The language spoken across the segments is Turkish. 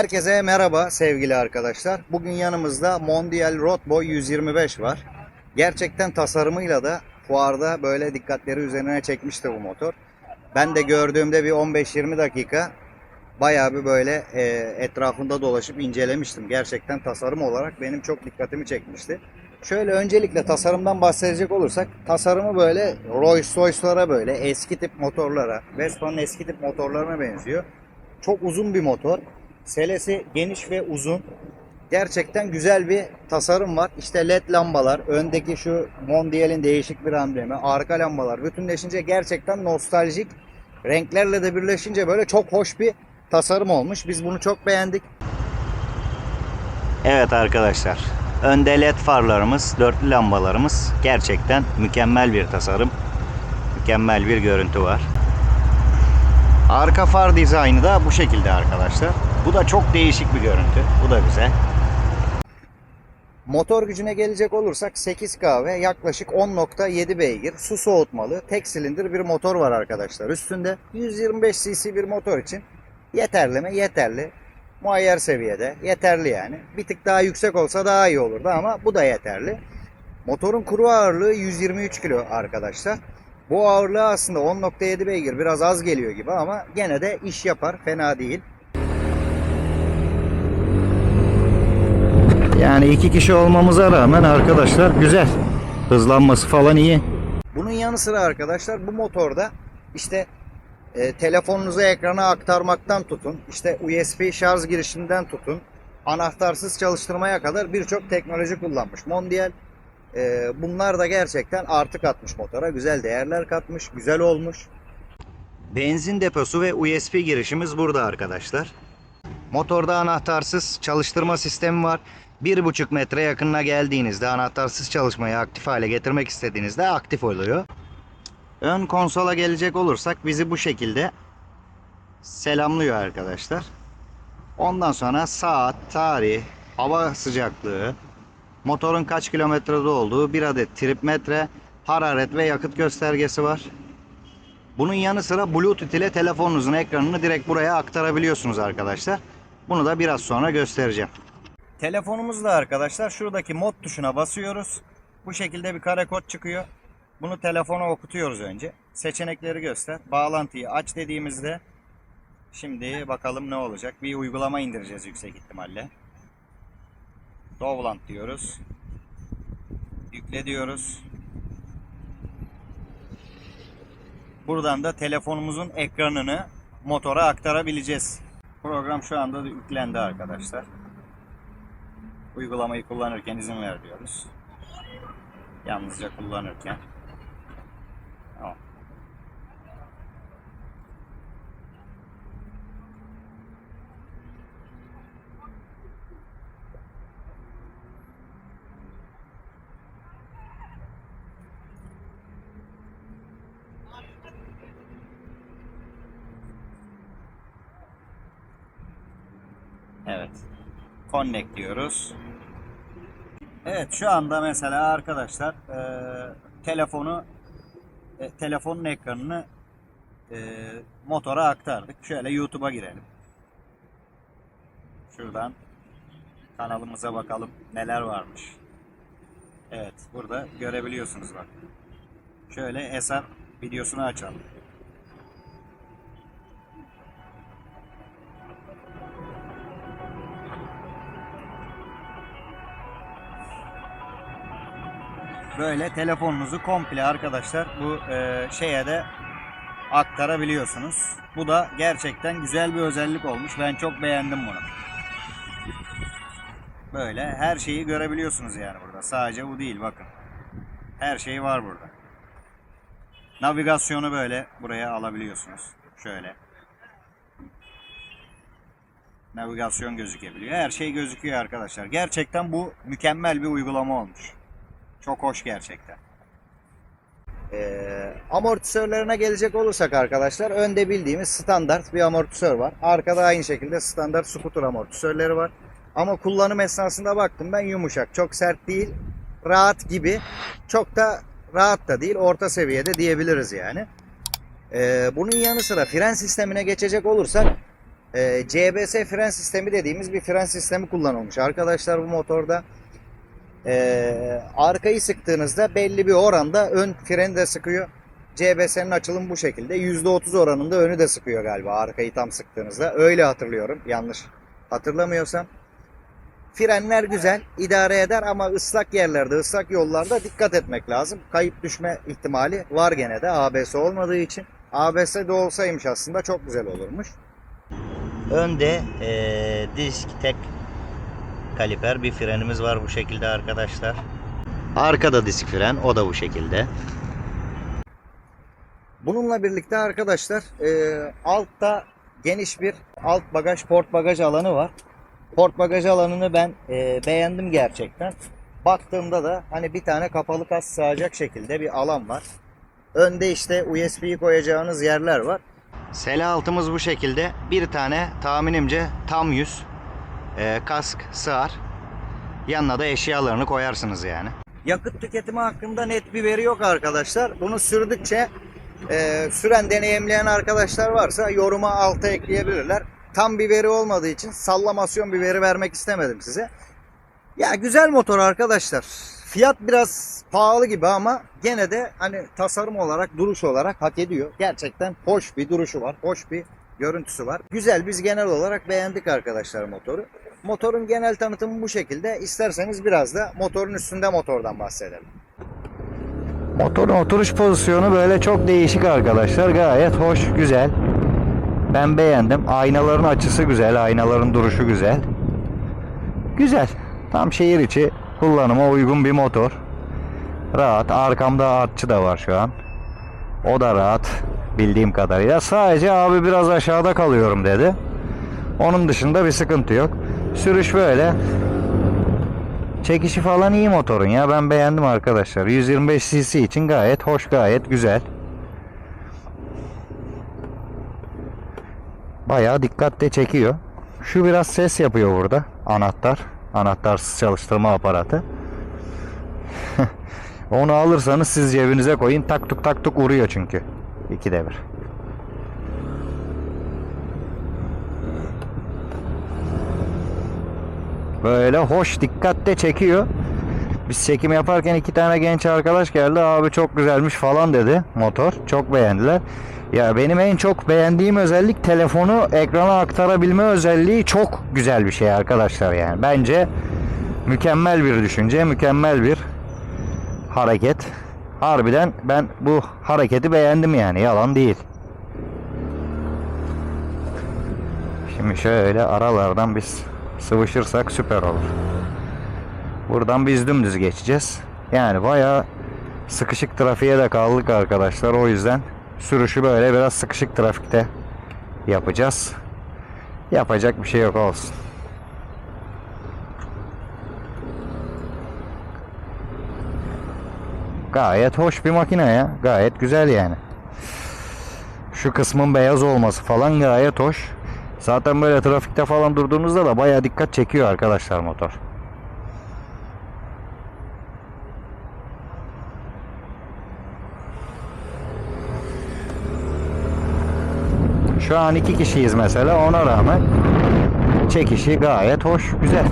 Herkese merhaba sevgili arkadaşlar. Bugün yanımızda Mondial Road Boy 125 var. Gerçekten tasarımıyla da fuarda böyle dikkatleri üzerine çekmişti bu motor. Ben de gördüğümde bir 15-20 dakika bayağı bir böyle e, etrafında dolaşıp incelemiştim. Gerçekten tasarım olarak benim çok dikkatimi çekmişti. Şöyle öncelikle tasarımdan bahsedecek olursak tasarımı böyle Rolls Royce'lara böyle eski tip motorlara, Vespa'nın eski tip motorlarına benziyor. Çok uzun bir motor. Selesi geniş ve uzun. Gerçekten güzel bir tasarım var. İşte led lambalar, öndeki şu Mondial'in değişik bir amblemi, arka lambalar bütünleşince gerçekten nostaljik. Renklerle de birleşince böyle çok hoş bir tasarım olmuş. Biz bunu çok beğendik. Evet arkadaşlar. Önde led farlarımız, dörtlü lambalarımız gerçekten mükemmel bir tasarım. Mükemmel bir görüntü var. Arka far dizaynı da bu şekilde arkadaşlar. Bu da çok değişik bir görüntü. Bu da güzel. Motor gücüne gelecek olursak 8K ve yaklaşık 10.7 beygir su soğutmalı tek silindir bir motor var arkadaşlar. Üstünde 125 cc bir motor için yeterli mi? Yeterli. Muayyer seviyede. Yeterli yani. Bir tık daha yüksek olsa daha iyi olurdu ama bu da yeterli. Motorun kuru ağırlığı 123 kilo arkadaşlar. Bu ağırlığı aslında 10.7 beygir biraz az geliyor gibi ama gene de iş yapar. Fena değil. Yani iki kişi olmamıza rağmen arkadaşlar güzel. Hızlanması falan iyi. Bunun yanı sıra arkadaşlar bu motorda işte e, telefonunuzu ekrana aktarmaktan tutun, işte USB şarj girişinden tutun, anahtarsız çalıştırmaya kadar birçok teknoloji kullanmış. Mondial e, bunlar da gerçekten artı katmış motora. Güzel değerler katmış, güzel olmuş. Benzin deposu ve USB girişimiz burada arkadaşlar. Motorda anahtarsız çalıştırma sistemi var. 1,5 metre yakınına geldiğinizde anahtarsız çalışmayı aktif hale getirmek istediğinizde aktif oluyor. Ön konsola gelecek olursak bizi bu şekilde selamlıyor arkadaşlar. Ondan sonra saat, tarih, hava sıcaklığı, motorun kaç kilometrede olduğu, bir adet trip metre, hararet ve yakıt göstergesi var. Bunun yanı sıra Bluetooth ile telefonunuzun ekranını direkt buraya aktarabiliyorsunuz arkadaşlar. Bunu da biraz sonra göstereceğim. Telefonumuzda arkadaşlar şuradaki mod tuşuna basıyoruz. Bu şekilde bir kare kod çıkıyor. Bunu telefona okutuyoruz önce. Seçenekleri göster. Bağlantıyı aç dediğimizde şimdi bakalım ne olacak. Bir uygulama indireceğiz yüksek ihtimalle. Dovlant diyoruz. Yükle diyoruz. Buradan da telefonumuzun ekranını motora aktarabileceğiz. Program şu anda da yüklendi arkadaşlar. Uygulamayı kullanırken izin ver diyoruz. Yalnızca kullanırken. Tamam. Evet. Connect diyoruz. Evet şu anda mesela arkadaşlar e, telefonu e, telefonun ekranını e, motora aktardık. Şöyle YouTube'a girelim. Şuradan kanalımıza bakalım neler varmış. Evet burada görebiliyorsunuz bak. Şöyle Eser videosunu açalım. Böyle telefonunuzu komple arkadaşlar bu e, şeye de aktarabiliyorsunuz. Bu da gerçekten güzel bir özellik olmuş. Ben çok beğendim bunu. Böyle her şeyi görebiliyorsunuz yani burada. Sadece bu değil bakın. Her şey var burada. Navigasyonu böyle buraya alabiliyorsunuz. Şöyle. Navigasyon gözükebiliyor. Her şey gözüküyor arkadaşlar. Gerçekten bu mükemmel bir uygulama olmuş. Çok hoş gerçekten. Ee, amortisörlerine gelecek olursak arkadaşlar önde bildiğimiz standart bir amortisör var. Arkada aynı şekilde standart scooter amortisörleri var. Ama kullanım esnasında baktım ben yumuşak. Çok sert değil. Rahat gibi. Çok da rahat da değil. Orta seviyede diyebiliriz yani. Ee, bunun yanı sıra fren sistemine geçecek olursak e, CBS fren sistemi dediğimiz bir fren sistemi kullanılmış. Arkadaşlar bu motorda e, arkayı sıktığınızda belli bir oranda ön freni de sıkıyor. CBS'nin açılımı bu şekilde. %30 oranında önü de sıkıyor galiba arkayı tam sıktığınızda. Öyle hatırlıyorum. Yanlış hatırlamıyorsam. Frenler güzel, idare eder ama ıslak yerlerde, ıslak yollarda dikkat etmek lazım. Kayıp düşme ihtimali var gene de ABS olmadığı için. ABS de olsaymış aslında çok güzel olurmuş. Önde eee, disk tek kaliper bir frenimiz var bu şekilde arkadaşlar. Arkada disk fren o da bu şekilde. Bununla birlikte arkadaşlar eee, altta geniş bir alt bagaj port bagaj alanı var. Port bagaj alanını ben eee, beğendim gerçekten. Baktığımda da hani bir tane kapalı kas sığacak şekilde bir alan var. Önde işte USB'yi koyacağınız yerler var. Sele altımız bu şekilde. Bir tane tahminimce tam 100 e, kask sığar. Yanına da eşyalarını koyarsınız yani. Yakıt tüketimi hakkında net bir veri yok arkadaşlar. Bunu sürdükçe e, süren deneyimleyen arkadaşlar varsa yoruma alta ekleyebilirler. Tam bir veri olmadığı için sallamasyon bir veri vermek istemedim size. Ya güzel motor arkadaşlar. Fiyat biraz pahalı gibi ama gene de hani tasarım olarak, duruş olarak hak ediyor. Gerçekten hoş bir duruşu var, hoş bir görüntüsü var. Güzel, biz genel olarak beğendik arkadaşlar motoru. Motorun genel tanıtımı bu şekilde. İsterseniz biraz da motorun üstünde motordan bahsedelim. Motorun oturuş pozisyonu böyle çok değişik arkadaşlar. Gayet hoş, güzel. Ben beğendim. Aynaların açısı güzel, aynaların duruşu güzel. Güzel. Tam şehir içi kullanıma uygun bir motor. Rahat. Arkamda artçı da var şu an. O da rahat bildiğim kadarıyla. Sadece abi biraz aşağıda kalıyorum dedi. Onun dışında bir sıkıntı yok. Sürüş böyle. Çekişi falan iyi motorun ya. Ben beğendim arkadaşlar. 125 cc için gayet hoş, gayet güzel. Bayağı dikkatle çekiyor. Şu biraz ses yapıyor burada. Anahtar. Anahtarsız çalıştırma aparatı. Onu alırsanız siz cebinize koyun. Tak tuk tak tuk vuruyor çünkü. İkide bir. Böyle hoş dikkatle çekiyor. Biz çekim yaparken iki tane genç arkadaş geldi. Abi çok güzelmiş falan dedi motor. Çok beğendiler. Ya benim en çok beğendiğim özellik telefonu ekrana aktarabilme özelliği çok güzel bir şey arkadaşlar yani. Bence mükemmel bir düşünce, mükemmel bir hareket. Harbiden ben bu hareketi beğendim yani yalan değil. Şimdi şöyle aralardan biz sıvışırsak süper olur. Buradan biz dümdüz geçeceğiz. Yani bayağı sıkışık trafiğe de kaldık arkadaşlar. O yüzden sürüşü böyle biraz sıkışık trafikte yapacağız. Yapacak bir şey yok olsun. Gayet hoş bir makine ya. Gayet güzel yani. Şu kısmın beyaz olması falan gayet hoş. Zaten böyle trafikte falan durduğunuzda da bayağı dikkat çekiyor arkadaşlar motor. Şu an iki kişiyiz mesela ona rağmen çekişi gayet hoş, güzel.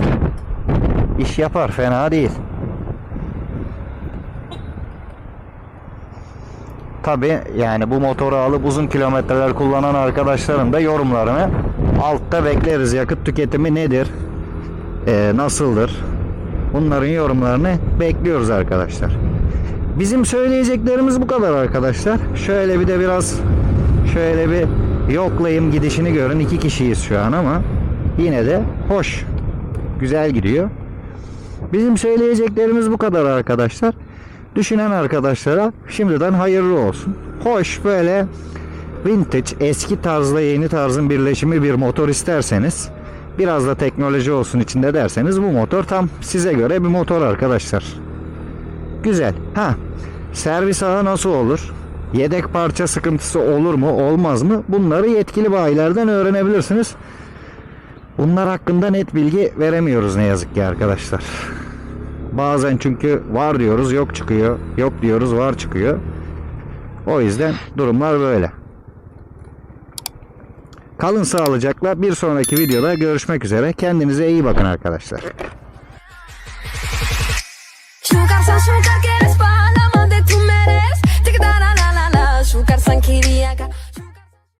İş yapar, fena değil. Tabi yani bu motoru alıp uzun kilometreler kullanan arkadaşların da yorumlarını altta bekleriz. Yakıt tüketimi nedir? Ee, nasıldır? Bunların yorumlarını bekliyoruz arkadaşlar. Bizim söyleyeceklerimiz bu kadar arkadaşlar. Şöyle bir de biraz şöyle bir yoklayayım gidişini görün. İki kişiyiz şu an ama yine de hoş. Güzel gidiyor. Bizim söyleyeceklerimiz bu kadar arkadaşlar. Düşünen arkadaşlara şimdiden hayırlı olsun. Hoş böyle vintage eski tarzla yeni tarzın birleşimi bir motor isterseniz biraz da teknoloji olsun içinde derseniz bu motor tam size göre bir motor arkadaşlar. Güzel. Ha servis ağı nasıl olur? Yedek parça sıkıntısı olur mu olmaz mı? Bunları yetkili bayilerden öğrenebilirsiniz. Bunlar hakkında net bilgi veremiyoruz ne yazık ki arkadaşlar. Bazen çünkü var diyoruz yok çıkıyor. Yok diyoruz var çıkıyor. O yüzden durumlar böyle. Kalın sağlıcakla bir sonraki videoda görüşmek üzere. Kendinize iyi bakın arkadaşlar. Sugar san